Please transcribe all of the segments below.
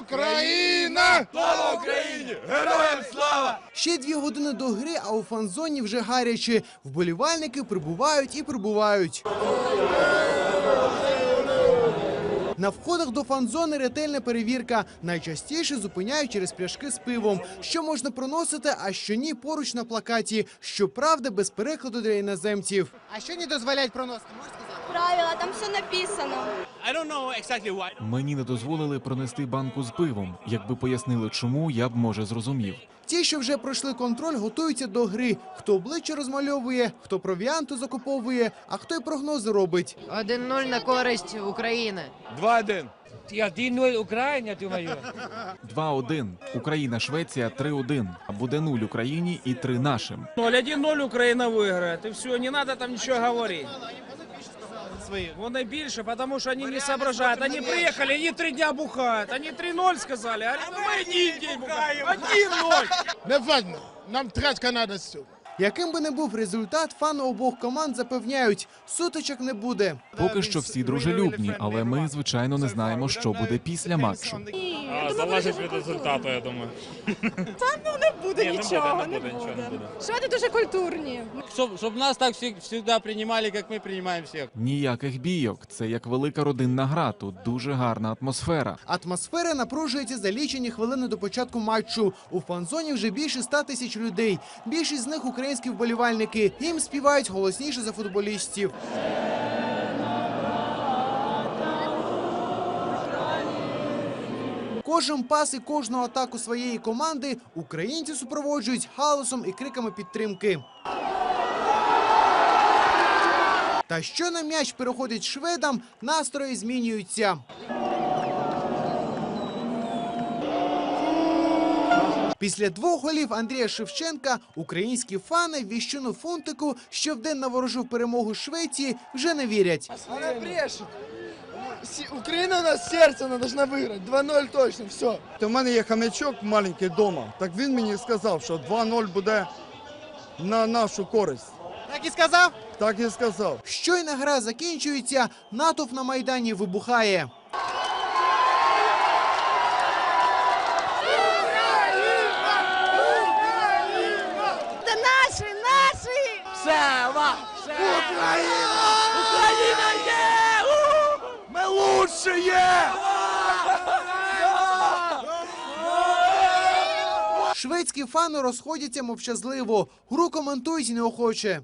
Україна! Слава Україні! Героям слава! Ще дві години до гри, а у фан-зоні вже гаряче. Вболівальники прибувають і прибувають. На входах до фан-зони ретельна перевірка. Найчастіше зупиняють через пляшки з пивом. Що можна проносити, а що ні, поруч на плакаті. Щоправда, без перекладу для іноземців. А що не дозволяють проносити? Правила, там все написано. Мені не дозволили пронести банку з пивом. Якби пояснили, чому я б може зрозумів. Ті, що вже пройшли контроль, готуються до гри. Хто обличчя розмальовує, хто провіанту закуповує, а хто й прогнози робить. 1-0 на користь України. 2-1. 1-0 Україна, думаю. 2-1. Україна, Швеція 3-1. Буде 0 Україні і 3 нашим. 0-1-0 Україна виграє. І все, не треба там нічого говорити. Вони більше, тому що вони не соображають. Вони приїхали, вони три дня бухають. Вони 3-0 сказали, а ми один день бухаємо. 1-0. Не важно, нам трачка надо все. Яким би не був результат, фани обох команд запевняють, сутичок не буде. Поки що всі дружелюбні, але ми, звичайно, не знаємо, що буде після матчу. Залежить від результату, я думаю. Буде Ні, не буде, не буде, нічого не буде. Шведи дуже культурні. Щоб, щоб нас так всі, завжди приймали, як ми приймаємо всіх. Ніяких бійок. Це як велика родинна гра. Тут дуже гарна атмосфера. Атмосфера напружується за лічені хвилини до початку матчу. У фан-зоні вже більше 100 тисяч людей. Більшість з них українські вболівальники. Їм співають голосніше за футболістів. Кожен пас і кожну атаку своєї команди українці супроводжують галасом і криками підтримки. Та що на м'яч переходить шведам, настрої змінюються. Після двох голів Андрія Шевченка українські фани віщуну фунтику, що вдень наворожив перемогу Швеції, вже не вірять. Она брешет. Украина у нас сердце, она должна выиграть. 2-0 точно, все. У мене є хам'ячок маленький вдома. Так він мені сказав, що 2-0 буде на нашу користь. Так і сказав. Так і сказав. Щойна гра закінчується, натовп на майдані вибухає. Це наші, наші! Сева! Україна! Україна є! Ми лучше є! Шведські фани розходяться мовчазливо. Гру коментують неохоче.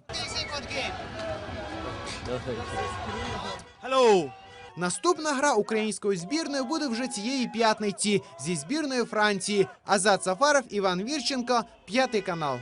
Hello! Наступна гра української збірної буде вже цієї п'ятниці зі збірною Франції. Азат Сафаров, Іван Вірченко, п'ятий канал.